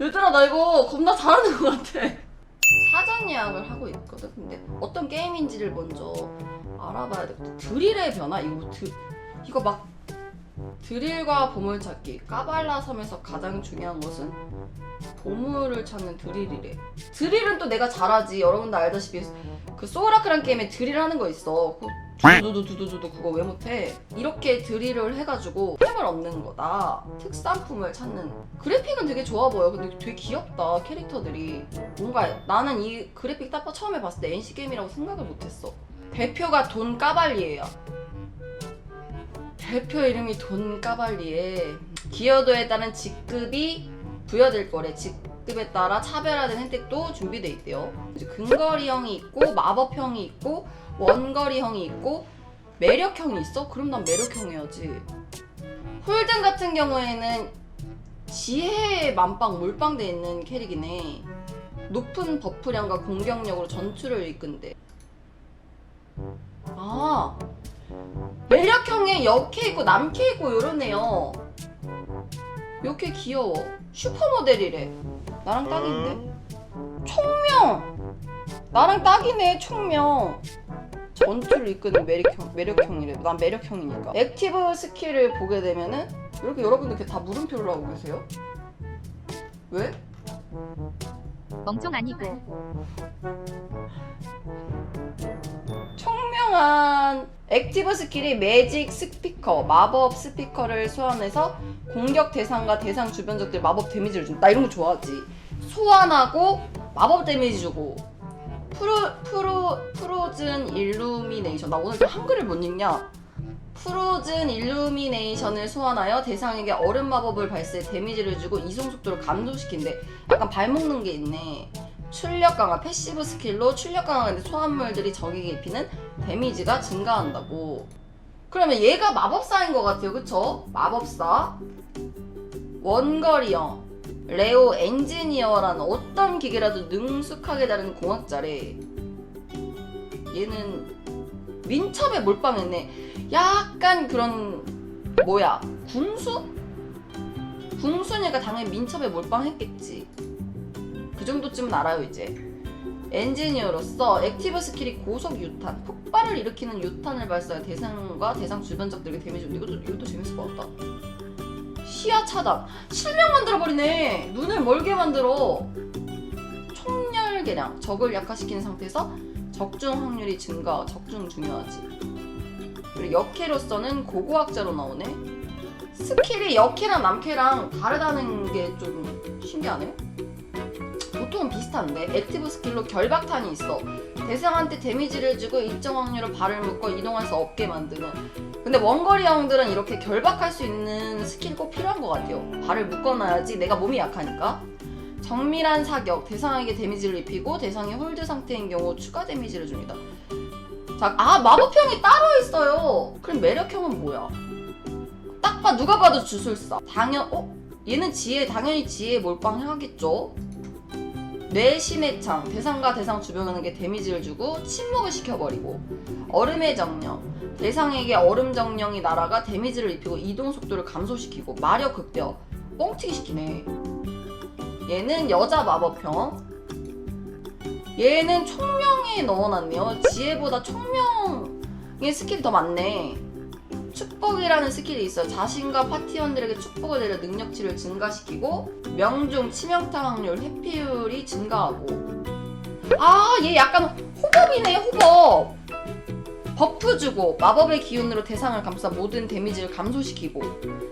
얘들아 나 이거 겁나 잘하는 것 같아. 사전 예약을 하고 있거든. 근데 어떤 게임인지를 먼저 알아봐야 되거든 드릴의 변화? 이거 드, 이거 막 드릴과 보물찾기 까발라 섬에서 가장 중요한 것은 보물을 찾는 드릴이래. 드릴은 또 내가 잘하지. 여러분도 알다시피 그 소라크란 게임에 드릴 하는 거 있어. 그 두두두두두두 그거 왜 못해? 이렇게 드릴을 해가지고 템을 얻는 거다. 특산품을 찾는. 그래픽은 되게 좋아 보여. 근데 되게 귀엽다 캐릭터들이. 뭔가 나는 이 그래픽 딱 처음에 봤을 때 NC게임이라고 생각을 못했어. 대표가 돈 까발리예요. 대표 이름이 돈 까발리에 기여도에 따른 직급이 부여될 거래 직 급에 따라 차별화된 혜택도 준비돼 있대요. 이제 근거리형이 있고 마법형이 있고 원거리형이 있고 매력형이 있어? 그럼 난 매력형이어야지. 홀든 같은 경우에는 지혜의 만빵 몰빵돼 있는 캐릭이네. 높은 버프량과 공격력으로 전투를 이끈대. 아 매력형에 여캐 있고 남캐 있고 요러네요. 여캐 귀여워. 슈퍼모델이래 나랑 딱인데? 총명! 나랑 딱이네 총명. 전투를 이끄는 매력형, 매력형이래. 난 매력형이니까. 액티브 스킬을 보게 되면은 이렇게 여러분들 이렇게 다 물음표를 하고 계세요? 왜? 멍청 아니고. 총명한 액티브 스킬이 매직 스피커, 마법 스피커를 소환해서 공격 대상과 대상 주변적들 마법 데미지를 준다. 나 이런 거 좋아하지. 소환하고 마법 데미지 주고. 프로 프로 프로즌 일루미네이션. 나 오늘 또 한글을 못 읽냐? 프로즌 일루미네이션을 소환하여 대상에게 얼음 마법을 발사해 데미지를 주고 이송 속도를 감소시킨대. 약간 발먹는 게 있네. 출력 강화 패시브 스킬로 출력 강화인데 소환물들이 적에게 입히는 데미지가 증가한다고. 그러면 얘가 마법사인 것 같아요, 그쵸? 마법사. 원거리형. 레오 엔지니어라는 어떤 기계라도 능숙하게 다루는 공학자래. 얘는 민첩에 몰빵했네. 약간 그런 뭐야 궁수? 궁수니까 당연히 민첩에 몰빵했겠지. 그 정도쯤은 알아요 이제. 엔지니어로서 액티브 스킬이 고속 유탄, 폭발을 일으키는 유탄을 발사해 대상과 대상 주변적들에게 데미지 줍니다. 이것도 이것도 재밌을 것 같다. 시야 차단, 실명 만들어 버리네. 눈을 멀게 만들어. 총열 계량, 적을 약화시키는 상태에서 적중 확률이 증가, 적중 중요하지. 그리고 역캐로서는 고고학자로 나오네. 스킬이 역캐랑 남캐랑 다르다는 게 좀 신기하네. 보통은 비슷한데 액티브 스킬로 결박탄이 있어. 대상한테 데미지를 주고 일정 확률로 발을 묶어 이동할 수 없게 만드는. 근데 원거리 형들은 이렇게 결박할 수 있는 스킬 꼭 필요한 것 같아요. 발을 묶어놔야지 내가 몸이 약하니까. 정밀한 사격, 대상에게 데미지를 입히고 대상이 홀드 상태인 경우 추가 데미지를 줍니다. 자, 아 마법형이 따로 있어요. 그럼 매력형은 뭐야? 딱 봐, 누가 봐도 주술사. 당연, 어? 얘는 지혜, 당연히 지혜 몰빵하겠죠? 뇌신의 창, 대상과 대상 주변에게 데미지를 주고 침묵을 시켜버리고 얼음의 정령, 대상에게 얼음 정령이 날아가 데미지를 입히고 이동 속도를 감소시키고 마력 극대화, 뻥튀기 시키네. 얘는 여자 마법형. 얘는 총명에 넣어놨네요. 지혜보다 총명의 스킬이 더 많네. 축복이라는 스킬이 있어요. 자신과 파티원들에게 축복을 내려 능력치를 증가시키고 명중 치명타 확률 회피율이 증가하고. 아 얘 약간 호법이네 호법. 버프 주고 마법의 기운으로 대상을 감싸 모든 데미지를 감소시키고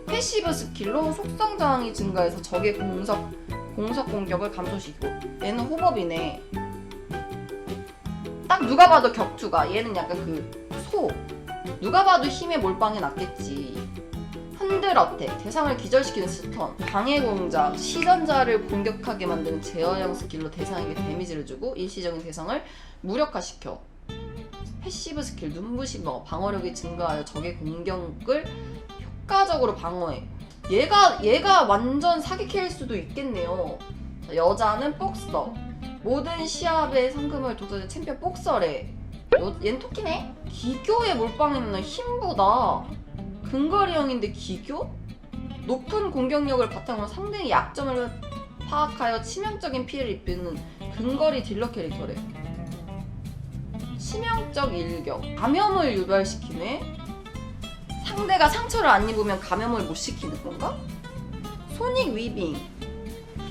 패시브 스킬로 속성 저항이 증가해서 적의 공석 공석 공격을 감소시키고. 얘는 호법이네. 딱 누가 봐도 격투가 얘는 약간 그 소 누가 봐도 힘에 몰빵해 놨겠지. 흔들 어택, 대상을 기절시키는 스턴, 방해 공작, 시전자를 공격하게 만드는 제어형 스킬로 대상에게 데미지를 주고 일시적인 대상을 무력화시켜. 패시브 스킬 눈부시 뭐 방어력이 증가하여 적의 공격을 효과적으로 방어해. 얘가 얘가 완전 사기캐일 수도 있겠네요. 자, 여자는 복서. 모든 시합의 상금을 도전해 챔피언 복서래. 요, 얜 토끼네? 기교에 몰빵했는 힘보다 근거리형인데 기교? 높은 공격력을 바탕으로 상대의 약점을 파악하여 치명적인 피해를 입히는 근거리 딜러 캐릭터래. 치명적 일격. 감염을 유발시키네? 상대가 상처를 안 입으면 감염을 못 시키는 건가? 소닉 위빙.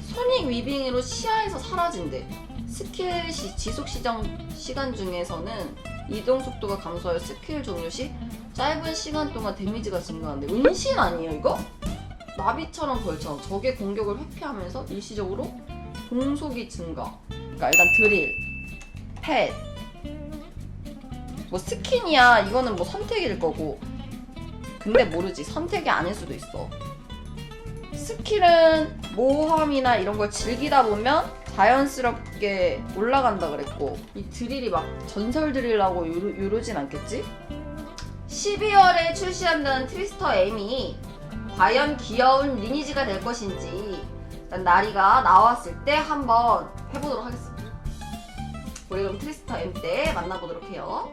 소닉 위빙으로 시야에서 사라진대. 스킬 시, 지속 시정 시간 중에서는 이동 속도가 감소하여 스킬 종료 시 짧은 시간 동안 데미지가 증가하는데 은신 아니에요 이거? 나비처럼 벌처럼 적의 공격을 회피하면서 일시적으로 공속이 증가. 그러니까 일단 드릴, 펫, 뭐 스킨이야 이거는 뭐 선택일 거고. 근데 모르지 선택이 아닐 수도 있어. 스킬은 모험이나 이런 걸 즐기다 보면 자연스럽게 올라간다 그랬고 이 드릴이 막 전설 드릴라고 이러, 이러진 않겠지? 12월에 출시한다는 트위스터 M이 과연 귀여운 리니지가 될 것인지 일단 나리가 나왔을 때 한번 해보도록 하겠습니다. 우리 그럼 트위스터 M 때 만나보도록 해요.